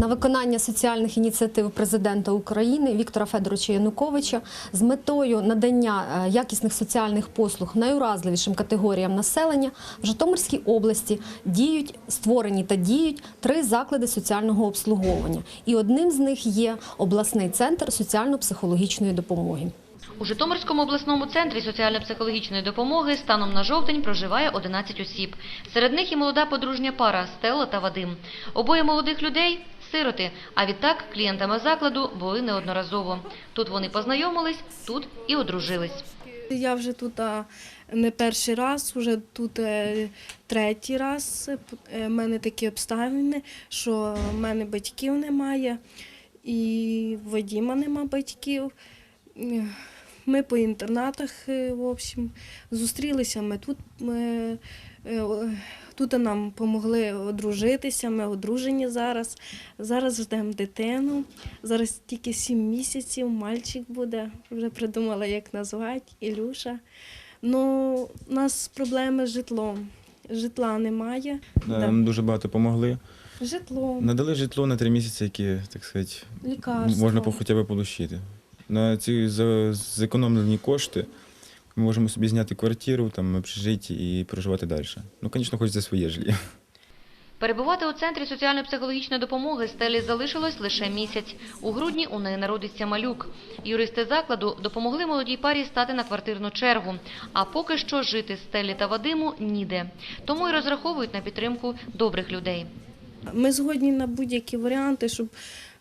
на виконання соціальних ініціатив президента України Віктора Федоровича Януковича з метою надання е, якісних соціальних послуг найуразливішим категоріям населення в Житомирській області діють створені та діють три заклади соціального обслуговування, і одним з них є обласний центр соціально-психологічної допомоги. У Житомирському обласному центрі соціально-психологічної допомоги станом на жовтень проживає 11 осіб. Серед них і молода подружня пара Стелла та Вадим. Обоє молодих людей – сироти, а відтак клієнтами закладу були неодноразово. Тут вони познайомились, тут і одружились. Я вже тут не перший раз, вже тут е, третій раз. У мене такі обставини, що в мене батьків немає, і Вадіма нема батьків. Ми по інтернатах, е, в общем, зустрілися. Ми тут, е, е, тут нам допомогли одружитися, ми одружені зараз. Зараз ждемо дитину. Зараз тільки сім місяців, мальчик буде. Вже придумала, як назвати, Ілюша. Ну, у нас проблеми з житлом. Житла немає. Да, Да. Нам дуже багато допомогли. Житло, Надали житло на три місяці, яке, так сказати, лікарство. можна хоча б отримати. На ці зекономлені кошти ми можемо собі зняти квартиру, там, общежиття і проживати далі. Ну, звісно, хоч за своє житло. Перебувати у центрі соціально-психологічної допомоги Стелі залишилось лише місяць. У грудні у неї народиться малюк. Юристи закладу допомогли молодій парі стати на квартирну чергу. А поки що жити Стелі та Вадиму ніде. Тому й розраховують на підтримку добрих людей. Ми згодні на будь-які варіанти, щоб,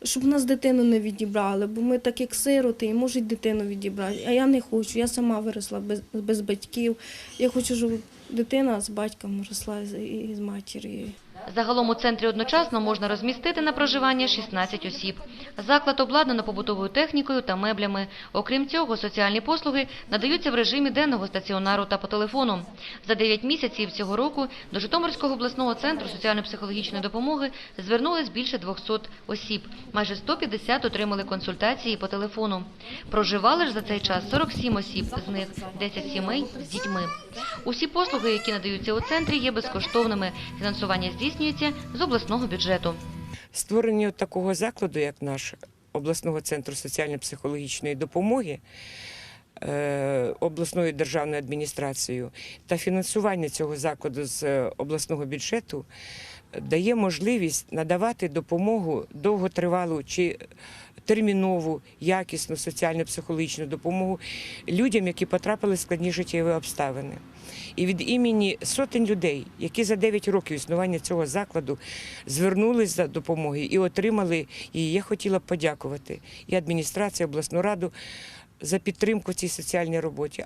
щоб нас дитину не відібрали, бо ми так як сироти і можуть дитину відібрати. А я не хочу. Я сама виросла без, без батьків. Я хочу, щоб дитина з батьком росла і з матір'ю. Загалом у центрі одночасно можна розмістити на проживання 16 осіб. Заклад обладнано побутовою технікою та меблями. Окрім цього, соціальні послуги надаються в режимі денного стаціонару та по телефону. За 9 місяців цього року до Житомирського обласного центру соціально-психологічної допомоги звернулись більше 200 осіб. Майже 150 отримали консультації по телефону. Проживали ж за цей час 47 осіб, з них 10 сімей з дітьми. Усі послуги, які надаються у центрі, є безкоштовними. Фінансування здійснюється з обласного бюджету. Створення такого закладу, як наш обласного центру соціально-психологічної допомоги е, обласною державною адміністрацією та фінансування цього закладу з е, обласного бюджету дає можливість надавати допомогу довготривалу чи термінову, якісну соціально-психологічну допомогу людям, які потрапили в складні життєві обставини. І від імені сотень людей, які за 9 років існування цього закладу звернулись за допомогою і отримали її, я хотіла б подякувати і адміністрації, обласну раду за підтримку цій соціальній роботі.